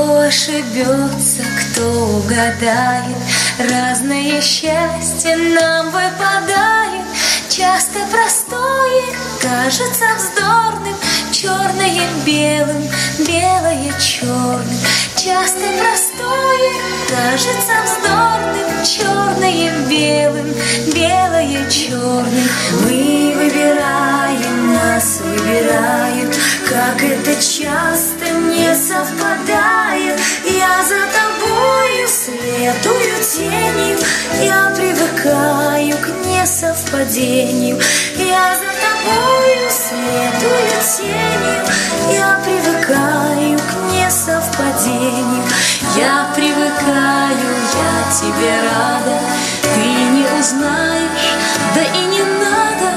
ошибется, кто угадает, Разное счастье нам выпадает, Часто простое кажется вздорным, Черное белым, белое черным. Часто простое кажется вздорным, Черное белым, белое черным. Мы выбираем, тенью, Я привыкаю к несовпадению. Я за тобою следую тенью, Я привыкаю к несовпадению. Я привыкаю, я тебе рада, Ты не узнаешь, да и не надо,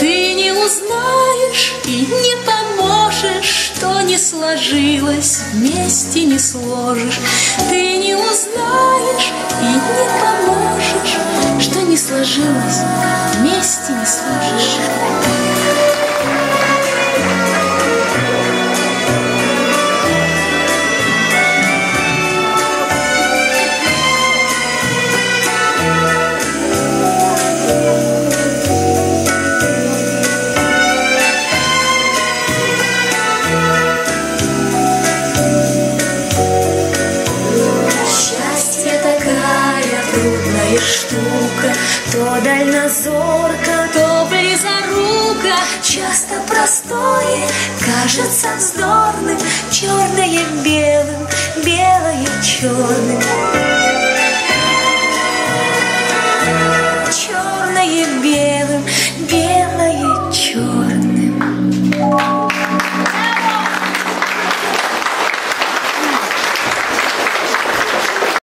Ты не узнаешь и не поможешь, Что не сложилось, вместе не сложишь. Ты не узнаешь не поможешь, Что не сложилось, трудная штука, То дальнозорка, то близорука. Часто простое кажется вздорным, Черное белым, белое черным.